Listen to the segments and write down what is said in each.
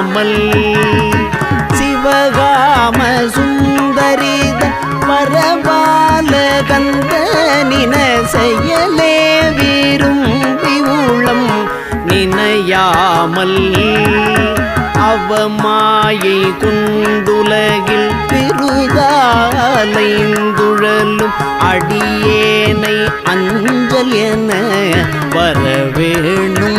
நினையாமல் சிவகாம சுந்தரித பரபால கந்தனின செயலே விரும்பி உளம் நினையாமல் அவமாயை குண்டுலகில் பெருதாலைந்துழலும் அடியேனை அஞ்சல் என வரவேணும்.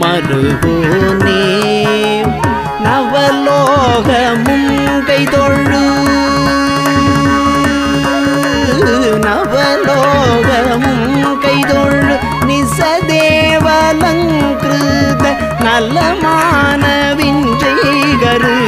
மருகோனே நவலோகமும் கைதொழு. நவலோகமும் கைதொழு. நிசதேவலங்கிருத நலமான விஞ்சைகரு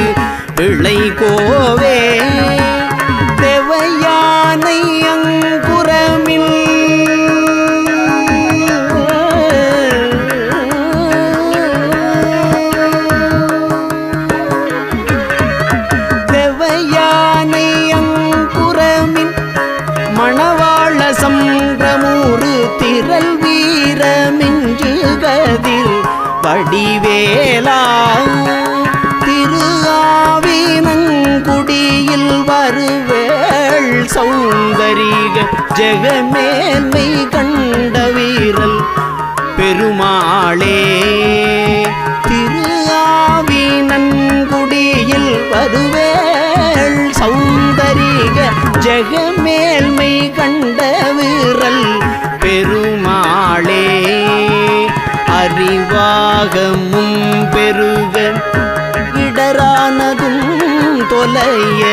ஜெகமேல்மை கண்ட வீரல் பெருமாளே அறிவாகமும் பெருக இடரானதும் தொலைய.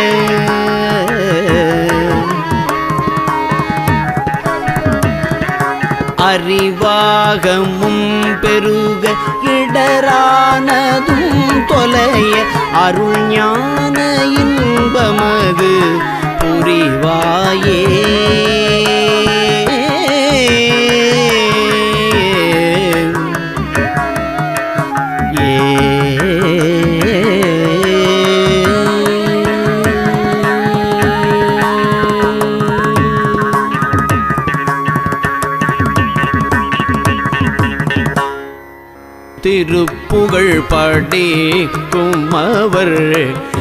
அறிவாகமும் பெருக இடரானதும் தொலைய. அருள் ஞான இன்பமது புரிவாயே. திருப்புகழ் படிக்கும் அவர்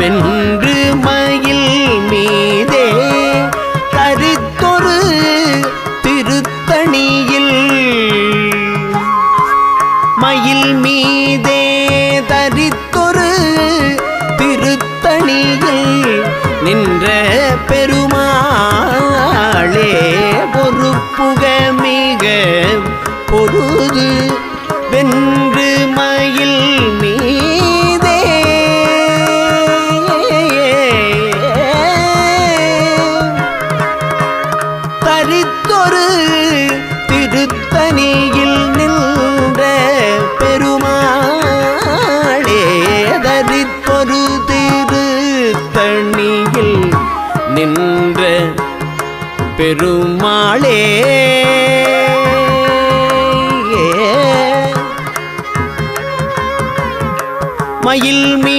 பெண் ஒரு திரு தண்ணியில் நின்ற பெருமாளே. மயில் மீ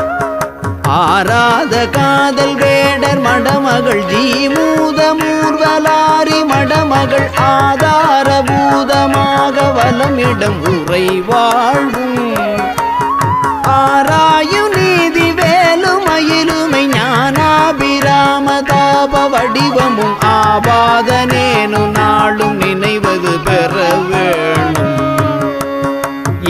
ஆராத காதல் வேடர் மடமகள் ஜீமூத மூர்வலாரி மடமகள் ஆதார பூதமாக வலமிடம் உரை வாழ்வும். ஆராயு நீதி வேலுமயிலுமை ஞானாபிராம தாப வடிவமும் ஆபாதனேனு நாளும் நினைவது பெற வேணும்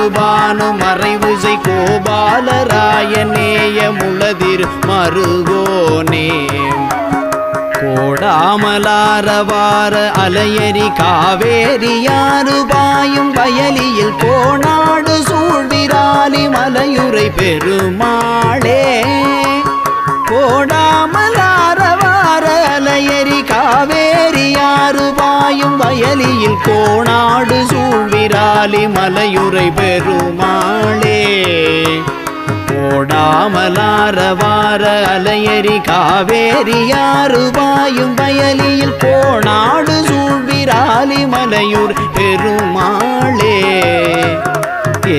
ஈடேறுமாறு மறைவுசை கோபாலராயநேய முளதிர் மருகோனே. கோடாமலாரவார அலையரி காவேரியாறு பாயும் வயலியில் கோணாடு சூழ்விராலி மலையுரை பெருமாளே. கோடாமலாரவார அலையரி காவேரியாறு பாயும் வயலியில் கோணாடு சூழ்விராலி மலையுரை பெருமாளே. கோடாமலாரவார அலையரி காவேரி காவேரியாறு பாயும் வயலியில் கோணாடு சூழ்விராலி மலையூர் பெருமாளே. ஏ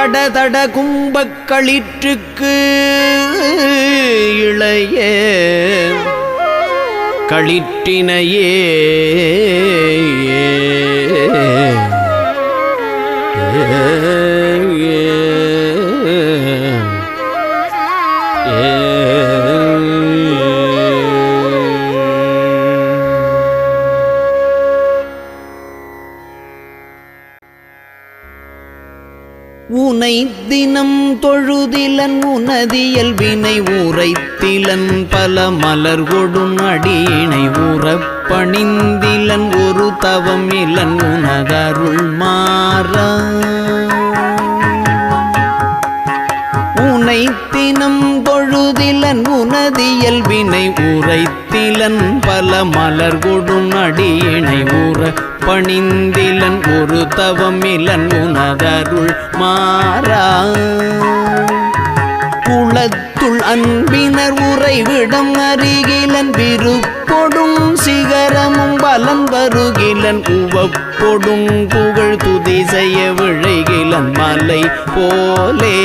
கடதட கும்பக்களிற்றுக்கு இளைய களிற்றினையே உரைத்திலன் பல மலர் கொடும் அடியினை உறப் ஒரு தவம் இலன் உனகருள் மாற. உனைத்தினம் தினம் பொழுதிலன் உனதியல் உரைத்திலன் பல மலர் கொடும் அடியினை ஊற பணிந்திலன் ஒரு தவம் இலன் உனகருள் மாறா. அருள் அன்பினர் உறைவிடம் அருகிலன் விருப்பொடும் சிகரமும் பலன் வருகிலன் உவப்பொடும் புகழ் துதி செய்ய விழைகிலன் மலை போலே.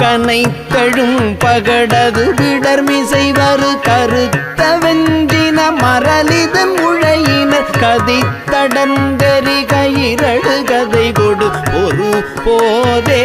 கனைத்தழும் பகடது விடர்மிசை வரு கருத்த வெஞ்சின மரலிதன் உழையினர் கதித்தடந்தரி கயிரடு கதை கொடு ஒரு போதே.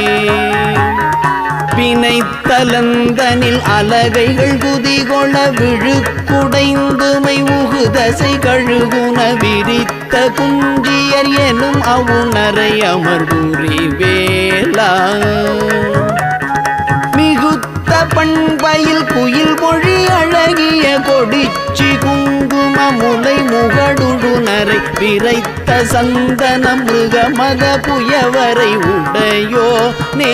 வினைத்தலந்தனில் அலகைகள் குதிகொள விழுக்குடைந்துமை உகுதசை கழுகுன விரித்த குஞ்சியர் எனும் அவுணரை அமர்புரி வேளா மிகுத்த பண்பையில் குயில் மொழி அழகிய கொடிச்சி குங்கும முலை முகடுடுனரை விரைத்த சந்தன மிருக மத புயவரை உடையோ நே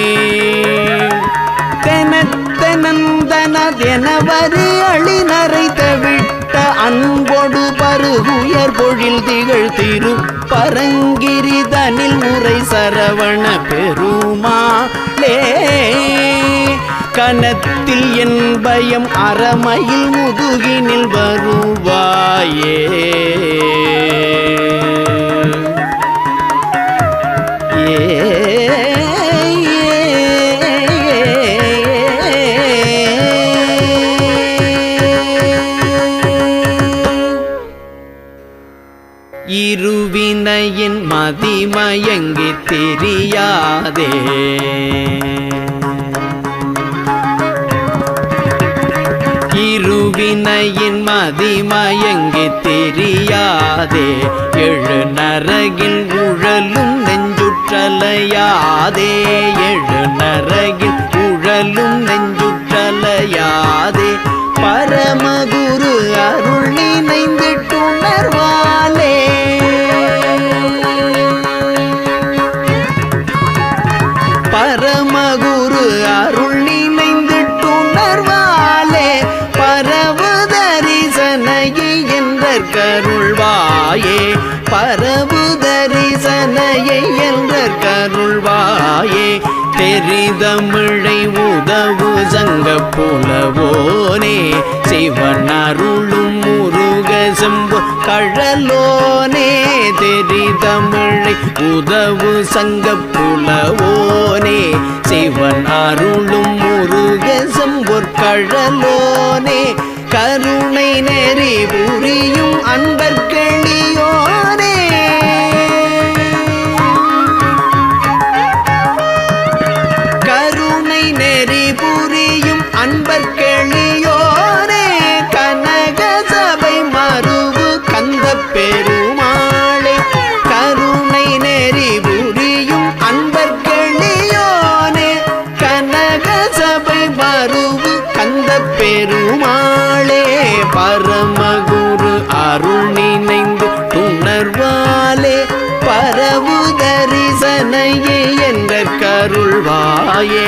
தவிட்ட பருகுயர் பொழில் திகழ் திரு பரங்கிரிதனில் முறை சரவண பெருமாளே கனத்தில் என் பயம் அறமையில் முதுகினில் வருவாயே. ஏ இருவினையின் மதிமயங்கி தெரியாதே. இருவினையின் மதிமயங்கி தெரியாதே. எழு நரகில் உழலும் நெஞ்சுற்றலையாதே. எழு நரகில் உழலும் நெஞ்சுற்றலையாதே. பெரிதமிழை உதவு சங்க புலவோனே சிவனருளும் முருக செம்பு கழலோனே தெரிதமிழை உதவு சங்க புலவோனே சிவன் அருளும் முருக செம்பொற் கழலோனே கருணை நெறி புரியும் அன்பர்களியோ கருள்வாயே.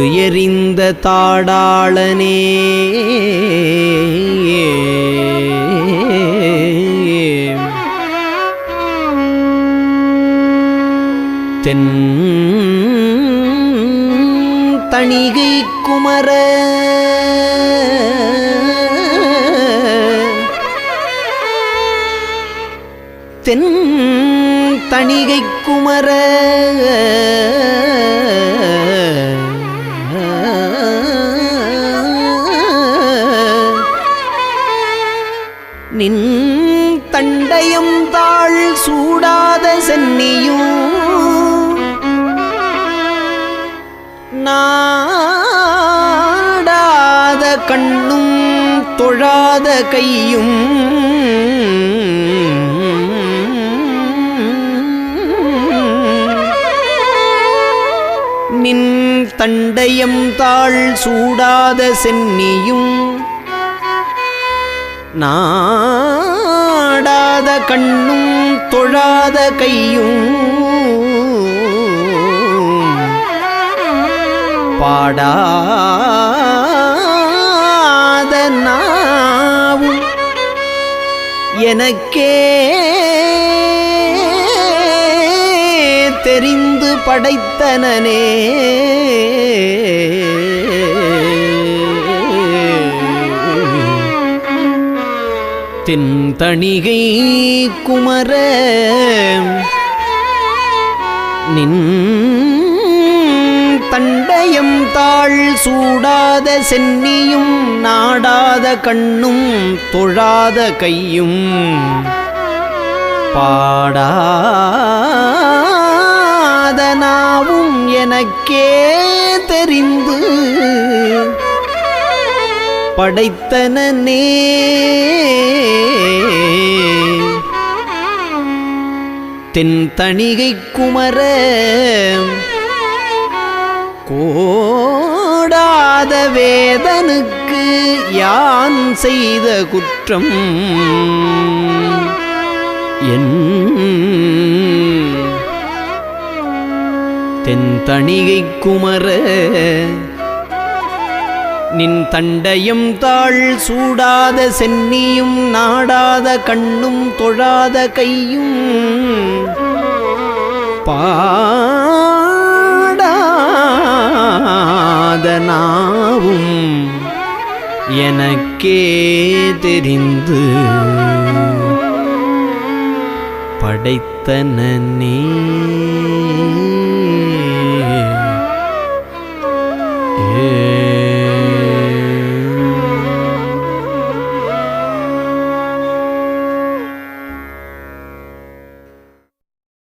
குன்று எறிந்த தாடாளனே. தென் தணிகை குமர. தென் தணிகை குமர. கண்ணும் தொழாத கையும். நின் தண்டயம் தாழ் சூடாத சென்னியும் நாடாத கண்ணும் தொழாத கையும். பாடா எனக்கே தெரிந்து படைத்தனனே. தென்தணிகை குமர நின் தண்டயம் தாழ் சூடாத சென்னியும் நாடாத கண்ணும் தொழாத கையும். பாடாத நாவும் எனக்கே தெரிந்து படைத்தனனே. தென் தணிகை குமர கோடாத வேதனுக்கு யான் செய்த குற்றம்? என் தென் தணிகை குமர நின் தண்டயம் தாழ் சூடாத சென்னியும் நாடாத கண்ணும் தொழாத கையும் பா தெரியாதனாவும் எனக்கே தெரிந்து படைத்தனே ஏ